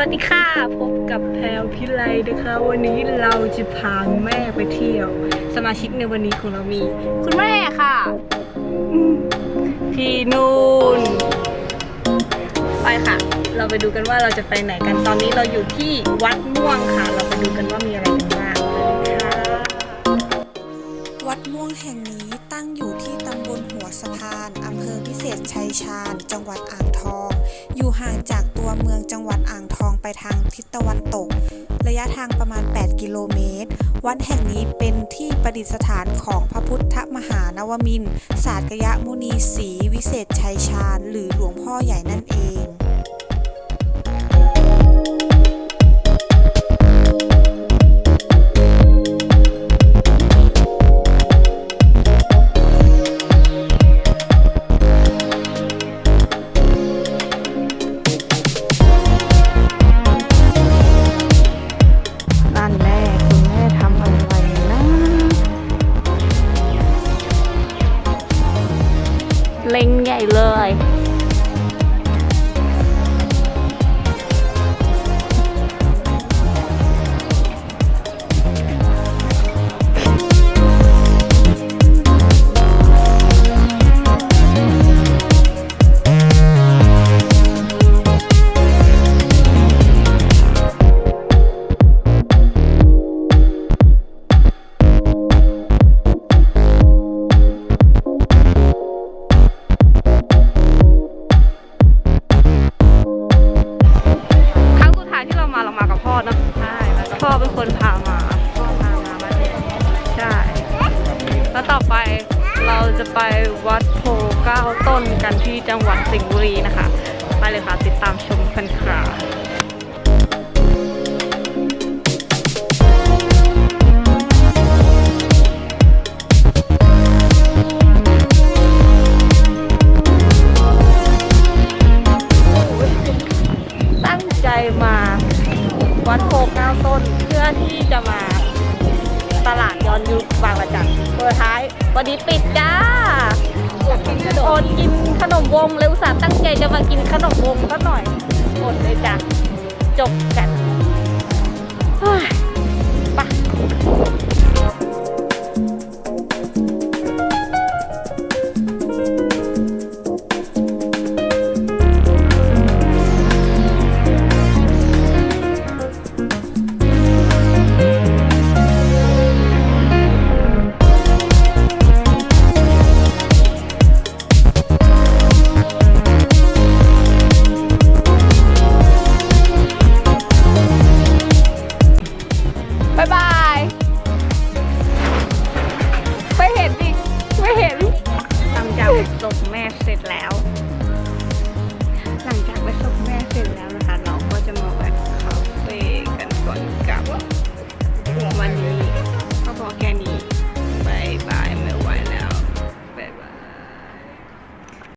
วัสดีค่ะ พบกับแพลวพิไลนะคะ วันนี้เราจะพาแม่ไปเที่ยว สมาชิกในวันนี้ของเรามี คุณแม่ค่ะ พี่นุ่นไปค่ะ เราไปดูกันว่าเราจะไปไหนกันตอนนี้เราอยู่ที่วัดม่วงค่ะ เราไปดูกันว่ามีอะไรกันบ้างค่ะวัดม่วงแห่งนี้ตั้งอยู่ที่ตำบลหัวสะพานอำเภอพิเศษชัยชาญ จังหวัดอ่างทอง ตัวเมืองจังหวัดอ่างทองไปทางทิศตะวันตก ระยะทางประมาณ 8 กิโลเมตร วัดแห่งนี้เป็นที่ประดิษฐานของพระพุทธมหานวมิน ศาสกยมุนีศรีวิเศษชัยชาญ หรือหลวงพ่อใหญ่นั่นเอง เล็งใหญ่เลย เป็นคนพามาพ่อพามามาเนี่ยใช่ แล้วต่อไปเราจะไปวัดโพเก้าต้นกันที่จังหวัดสิงห์บุรีนะคะ ไปเลยค่ะติดตามชมกันค่ะ วัดโพเก้าต้นเพื่อที่จะมาตลาดย้อนยุคบางระจันเบอร์ท้ายวันนี้ปิดจ้าอดกินขนมอดกินขนมวงเร็วสาห์ตั้งใจจะมากินขนมวงก็หน่อยอดเลยจ้ะจบกัน อีกไม่เห็นทำจากศพแม่เสร็จแล้ว